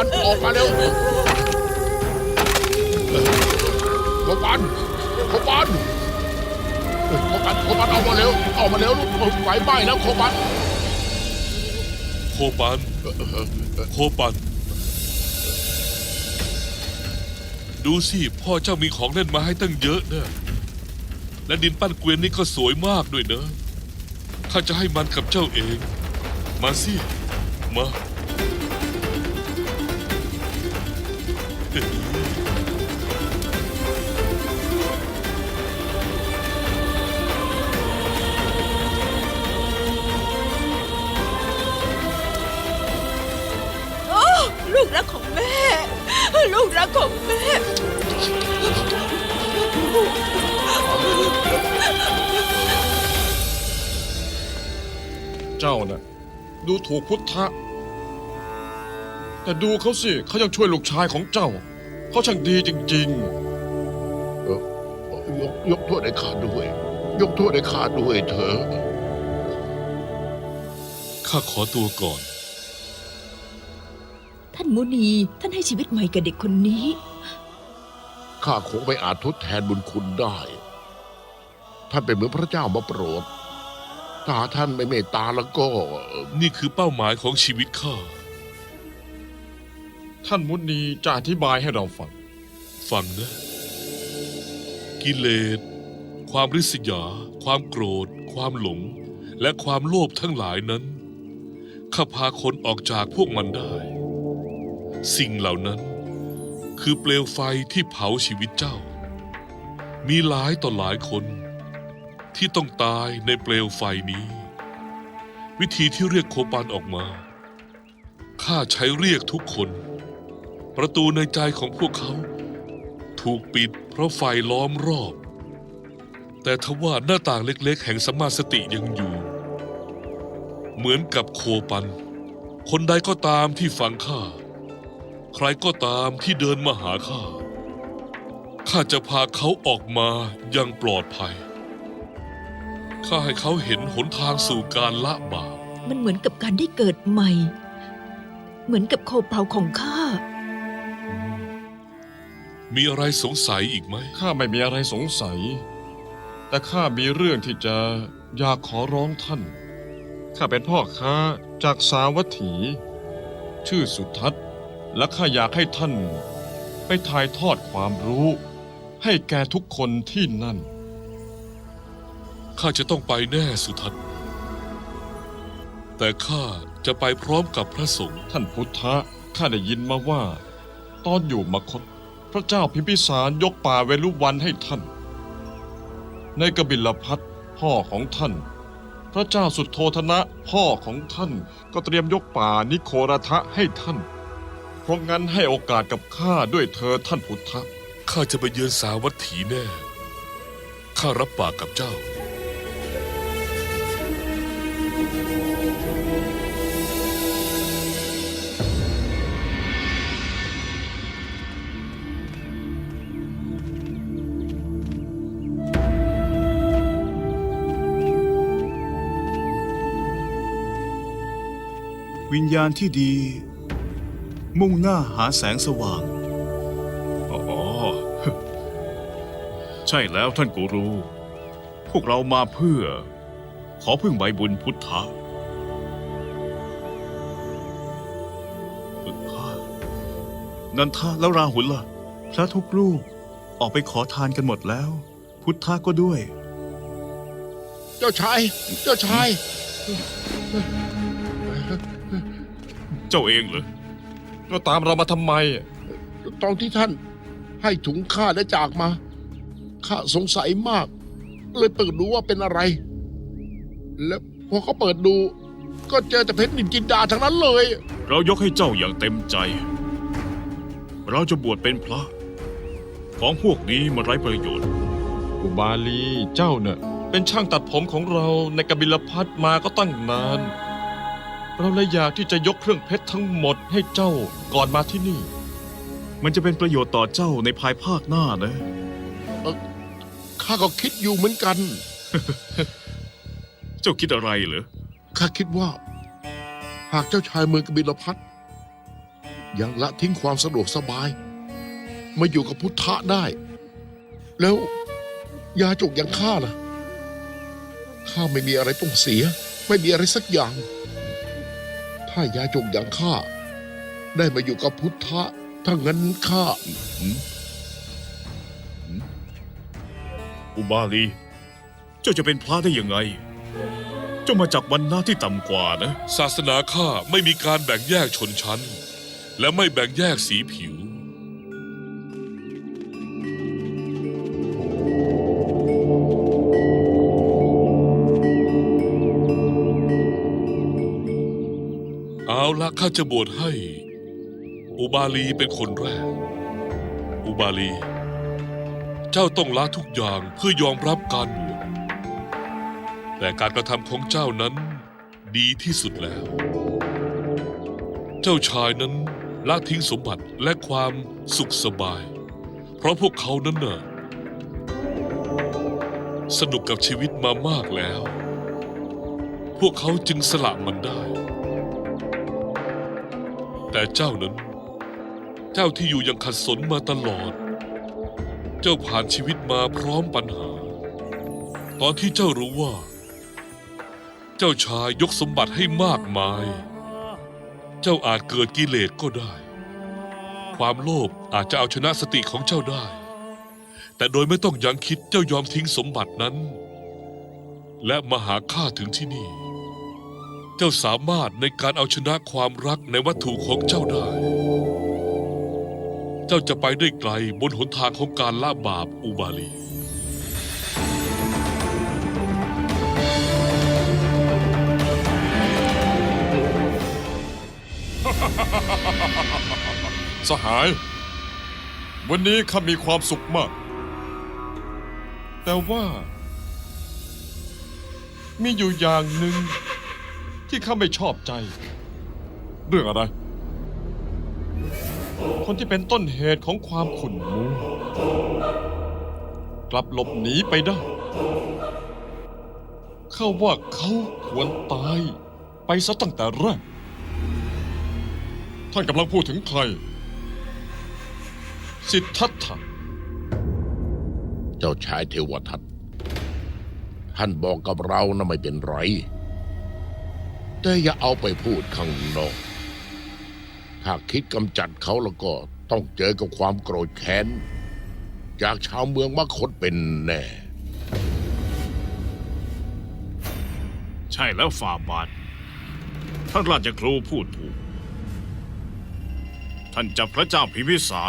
ปันออกมาเร็วโคปันโคปันโคปันโคปันออกมาเร็วออกมาเร็วลูกไฟไหม้แล้วโคปันโคปันโคปัน ดูสิ พ่อเจ้ามีของเล่นมาให้ตั้งเยอะนะและดินปั้นเกวียนนี่ก็สวยมากด้วยเนอะข้าจะให้มันกับเจ้าเอง มาสิ มา โอ้ลูกรักของแม่ ลูกรักของแม่ เจ้าน่ะ ดูถูกพุทธะ แต่ดูเขาสิเขายังช่วยลูกชายของเจ้า เขาช่างดีจริง เออยกยกโทษให้ข้าด้วย ยกโทษให้ข้าด้วยเถอะข้าขอตัวก่อน ท่านมุนีท่านให้ชีวิตใหม่กับเด็กคนนี้ ข้าคงไม่อาจทดแทนบุญคุณได้ ท่านเป็นเหมือนพระเจ้ามาโปรด ถ้าท่านไม่เมตตาแล้วก็ นี่คือเป้าหมายของชีวิตข้าๆ ท่านมุนีจะอธิบายให้เราฟัง ฟังนะ กิเลส ความริษยา ความโกรธ ความหลง และความโลภทั้งหลายนั้นข้าพาคนออกจากพวกมันได้ สิ่งเหล่านั้น คือเปลวไฟที่เผาชีวิตเจ้า มีหลายต่อหลายคน ที่ต้องตายในเปลวไฟนี้ วิธีที่เรียกโคปันออกมาข้าใช้เรียกทุกคน ประตูในใจของพวกเขา ถูกปิดเพราะไฟล้อมรอบ แต่ทว่าหน้าต่างเล็กๆ แห่งสมมาสติยังอยู่ เหมือนกับโคปัน คนใดก็ตามที่ฟังข้า ใครก็ตามที่เดินมาหาข้า ข้าจะพาเขาออกมาอย่างปลอดภัย ข้าให้เขาเห็นหนทางสู่การละบาปมันเหมือนกับการได้เกิดใหม่ เหมือนกับโคเปาของข้า มีอะไรสงสัยอีกไหม ข้าไม่มีอะไรสงสัย แต่ข้ามีเรื่องที่จะอยากขอร้องท่าน ข้าเป็นพ่อค้าจากสาวัตถี ชื่อสุทัศน์ และข้าอยากให้ท่าน ไปถ่ายทอดความรู้ ให้แก่ทุกคนที่นั่น ข้าจะต้องไปแน่สุทัศน์ แต่ข้าจะไปพร้อมกับพระสงฆ์ ท่านพุทธะ ข้าได้ยินมาว่า ตอนอยู่มคต พระเจ้าพิมพิสารยกป่าเวลุวันให้ท่าน ในกบิลพัทพ่อของท่าน พระเจ้าสุดโทธนะพ่อของท่านก็เตรียมยกป่านิโครทะให้ท่าน เพราะงั้นให้โอกาสกับข้าด้วยเธอท่านพุทธะข้าจะไปเยือนสาวัตถีแน่ ข้ารับปากกับเจ้า วิญญาณที่ดี มุ่งหน้าหาแสงสว่าง อ๋อ ใช่แล้วท่านกูรู พวกเรามาเพื่อ ขอพึ่งใบบุญพุทธะนันทะแล้วราหุลล่ะ พระทุกรูปออกไปขอทานกันหมดแล้ว พุทธะก็ด้วย เจ้าชาย เจ้าชาย เจ้าเองเหรอก็ตามเรามาทำไม ตอนที่ท่านให้ถุงข้าและจากมา ข้าสงสัยมาก เลยเปิดดูว่าเป็นอะไร แล้วพอเขาเปิดดู ก็เจอแต่เพชรนินจินดาทั้งนั้นเลย เรายกให้เจ้าอย่างเต็มใจ เราจะบวชเป็นพระ ของพวกนี้มันไร้ประโยชน์ อุบาลีเจ้าเนี่ยเป็นช่างตัดผมของเราในกบิลพัทมาก็ตั้งนาน เราเลยอยากที่จะยกเครื่องเพชรทั้งหมดให้เจ้าก่อนมาที่นี่ มันจะเป็นประโยชน์ต่อเจ้าในภายภาคหน้านะ ข้าก็คิดอยู่เหมือนกัน เจ้าคิดอะไรเหรอ ข้าคิดว่า หากเจ้าชายเมืองกบิลพัทยังละทิ้งความสะดวกสบาย มาอยู่กับพุทธะได้ แล้วยาจกอย่างข้าล่ะ ข้าไม่มีอะไรต้องเสีย ไม่มีอะไรสักอย่าง ถ้ายาจกอย่างข้าได้มาอยู่กับพุทธะถ้างั้นข้าอุบาลี เจ้าจะเป็นพระได้ยังไง เจ้ามาจากวันหน้าที่ต่ำกว่านะ ศาสนาข้าไม่มีการแบ่งแยกชนชั้น และไม่แบ่งแยกสีผิว ละข้าจะบวชให้ อุบาลีเป็นคนแรก อุบาลี เจ้าต้องละทุกอย่างเพื่อยอมรับการบวชแต่การกระทำของเจ้านั้นดีที่สุดแล้ว เจ้าชายนั้นละทิ้งสมบัติและความสุขสบาย เพราะพวกเขานั้นน่ะสนุกกับชีวิตมามากแล้ว พวกเขาจึงสละมันได้ แต่เจ้านั้น เจ้าที่อยู่อยังขัดสนมาตลอด เจ้าผ่านชีวิตมาพร้อมปัญหา ตอนที่เจ้ารู้ว่า เจ้าชายยกสมบัติให้มากมาย เจ้าอาจเกิดกิเลสก็ได้ ความโลภอาจจะเอาชนะสติของเจ้าได้ แต่โดยไม่ต้องยังคิดเจ้ายอมทิ้งสมบัตินั้น และมาหาข้าถึงที่นี่ เจ้าสามารถในการเอาชนะความรักในวัตถุของเจ้าได้ เจ้าจะไปได้ไกลบนหนทางของการละบาปอุบาลี สหาย วันนี้ข้ามีความสุขมาก แต่ว่า มีอยู่อย่างหนึ่ง ที่ข้าไม่ชอบใจ เรื่องอะไร คนที่เป็นต้นเหตุของความขุ่นมัวกลับหลบหนีไปได้ข้าว่าเขาควรตาย ไปซะตั้งแต่แรก ท่านกำลังพูดถึงใคร สิทธัตถะเจ้าชายเทวทัตท่านบอกกับเรานะไม่เป็นไร แต่อย่าเอาไปพูดข้างนอก ถ้าคิดกำจัดเขาแล้วก็ต้องเจอกับความโกรธแค้น จากชาวเมืองมคตเป็นแน่ ใช่แล้วฝ่าบาท ท่านราชครูพูดถูก ท่านจับพระเจ้าพิมพิสาร